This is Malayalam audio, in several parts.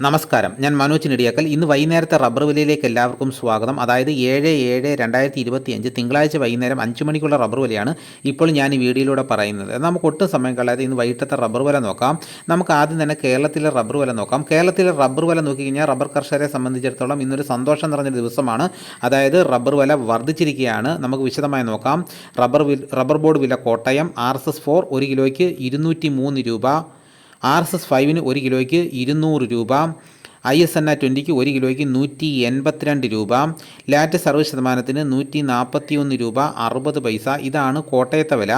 നമസ്കാരം. ഞാൻ മനോജ് നെടിയാക്കൽ. ഇന്ന് വൈകുന്നേരത്തെ റബ്ബർ വിലയിലേക്ക് എല്ലാവർക്കും സ്വാഗതം. അതായത് ഏഴ് ഏഴ് രണ്ടായിരത്തി ഇരുപത്തി അഞ്ച് തിങ്കളാഴ്ച വൈകുന്നേരം അഞ്ച് മണിക്കുള്ള റബ്ബർ വിലയാണ് ഇപ്പോൾ ഞാൻ ഈ വീഡിയോയിലൂടെ പറയുന്നത്. നമുക്ക് ഒട്ടും സമയം കളയാതെ ഇന്ന് വൈകിട്ടത്തെ റബ്ബർ വില നോക്കാം. നമുക്ക് ആദ്യം തന്നെ കേരളത്തിലെ റബ്ബർ വില നോക്കാം. കേരളത്തിലെ റബ്ബർ വില നോക്കി കഴിഞ്ഞാൽ റബ്ബർ കർഷകരെ സംബന്ധിച്ചിടത്തോളം ഇന്നൊരു സന്തോഷം നിറഞ്ഞൊരു ദിവസമാണ്. അതായത് റബ്ബർ വില വർദ്ധിച്ചിരിക്കുകയാണ്. നമുക്ക് വിശദമായി നോക്കാം. റബ്ബർ റബ്ബർ ബോർഡ് വില Kottayam R S S four ഒരു കിലോയ്ക്ക് ഇരുന്നൂറ്റി മൂന്ന് രൂപ. ആർ എസ് എസ് ഫൈവിന് ഒരു കിലോയ്ക്ക് ഇരുന്നൂറ് രൂപ ഐ എസ് എൻ ആ ട്വന്റിക്ക് ഒരു കിലോയ്ക്ക് നൂറ്റി എൺപത്തിരണ്ട് രൂപ ലാറ്റ് സർവീസ് ശതമാനത്തിന് നൂറ്റി നാൽപ്പത്തി ഒന്ന് രൂപ അറുപത് പൈസ. ഇതാണ് കോട്ടയത്തെ വില.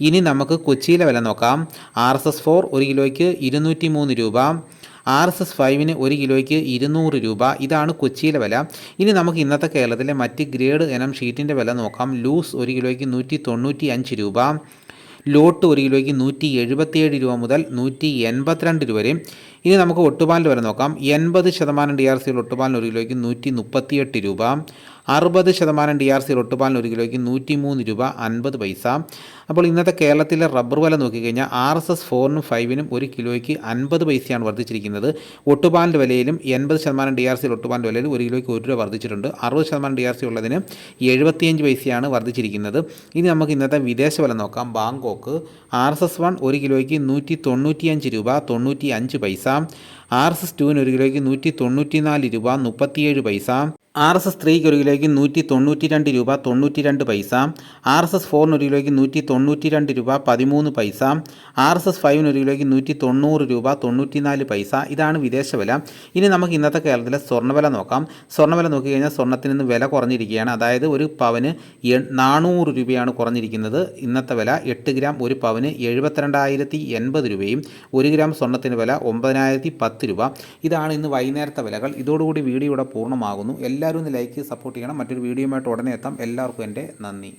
ഇനി നമുക്ക് കൊച്ചിയിലെ വില നോക്കാം. ആർ എസ് എസ് ഫോർ ഒരു കിലോയ്ക്ക് ഇരുന്നൂറ്റി മൂന്ന് രൂപ ആർ എസ് എസ് ഫൈവിന് ഒരു കിലോയ്ക്ക് ഇരുന്നൂറ് രൂപ. ഇതാണ് കൊച്ചിയിലെ വില. ഇനി നമുക്ക് ഇന്നത്തെ കേരളത്തിലെ മറ്റ് ഗ്രേഡ് ഇനം ഷീറ്റിന്റെ വില നോക്കാം. ലൂസ് ഒരു കിലോയ്ക്ക് നൂറ്റി തൊണ്ണൂറ്റി അഞ്ച് രൂപ ലോട്ട് ഒരു കിലോയ്ക്ക് നൂറ്റി എഴുപത്തിയേഴ് രൂപ മുതൽ നൂറ്റി എൺപത്തിരണ്ട് രൂപ വരെയും ഇനി നമുക്ക് ഒട്ടുപാലിൽ വരെ നോക്കാം. എൺപത് ശതമാനം ഡി ആർ സിയിൽ ഒട്ടുപാലിന് ഒരു കിലോയ്ക്ക് നൂറ്റി മുപ്പത്തിയെട്ട് രൂപ. അറുപത് ശതമാനം ഡി ആർ സിയിൽ ഒട്ടുപാലിന് ഒരു കിലോയ്ക്ക് നൂറ്റി മൂന്ന് രൂപ അൻപത് പൈസ. അപ്പോൾ ഇന്നത്തെ കേരളത്തിലെ റബ്ബർ വില നോക്കിക്കഴിഞ്ഞാൽ ആർ എസ് എസ് ഫോറിനും ഫൈവിനും ഒരു കിലോയ്ക്ക് അൻപത് പൈസയാണ് വർദ്ധിച്ചിരിക്കുന്നത്. ഒട്ടുപാലിന്റെ വിലയിലും എൺപത് ശതമാനം ഡി ആർ സിയിൽ ഒട്ടുപാലിന്റെ വിലയിലും ഒരു കിലോയ്ക്ക് ഒരു രൂപ വർദ്ധിച്ചിട്ടുണ്ട്. അറുപത് ശതമാനം ഡി ആർ സി ഉള്ളതിന് എഴുപത്തിയഞ്ച് പൈസയാണ് വർദ്ധിച്ചിരിക്കുന്നത്. ഇനി നമുക്ക് ഇന്നത്തെ വിദേശ വില നോക്കാം. Bangkok R S S one ഒരു കിലോയ്ക്ക് നൂറ്റി തൊണ്ണൂറ്റിയഞ്ച് രൂപ തൊണ്ണൂറ്റി അഞ്ച് പൈസ. ആർ എസ് എസ് ടുവിന് ഒരു കിലോയ്ക്ക് നൂറ്റി തൊണ്ണൂറ്റി നാല് രൂപ മുപ്പത്തിയേഴ് പൈസ. ആർ എസ് എസ് ത്രീക്ക് ഒരു കിലോയ്ക്ക് നൂറ്റി തൊണ്ണൂറ്റി രണ്ട് രൂപ തൊണ്ണൂറ്റി രണ്ട് പൈസ ആർ എസ് എസ് ഫോറിന് ഒരു കിലോയ്ക്ക് നൂറ്റി തൊണ്ണൂറ്റി രണ്ട് രൂപ പതിമൂന്ന് പൈസ ആർ എസ് എസ് ഫൈവിന് ഒരു കിലോയ്ക്ക് നൂറ്റി തൊണ്ണൂറ് രൂപ തൊണ്ണൂറ്റി നാല് പൈസ. ഇതാണ് വിദേശ വില ഇനി നമുക്ക് ഇന്നത്തെ കേരളത്തിലെ സ്വർണവില നോക്കാം. സ്വർണവില നോക്കിക്കഴിഞ്ഞാൽ സ്വർണത്തിന് ഇന്ന് വില കുറഞ്ഞിരിക്കുകയാണ്. അതായത് ഒരു പവന് നാനൂറ് രൂപയാണ് കുറഞ്ഞിരിക്കുന്നത്. ഇന്നത്തെ വില എട്ട് ഗ്രാം ഒരു പവന് എഴുപത്തിരണ്ടായിരത്തി എൺപത് രൂപയും ഒരു ഗ്രാം സ്വർണത്തിന് വില ഒമ്പതിനായിരത്തി പത്ത് രൂപ. ഇതാണ് ഇന്ന് വൈകുന്നേരത്തെ വിലകൾ. ഇതോടുകൂടി വീഡിയോ ഇവിടെ പൂർണമാകുന്നു. എല്ലാവരും ഒന്ന് ലൈക്ക് സപ്പോർട്ട് ചെയ്യണം. മറ്റൊരു വീഡിയോയുമായിട്ട് ഉടനെ എത്താം. എല്ലാവർക്കും എന്റെ നന്ദി.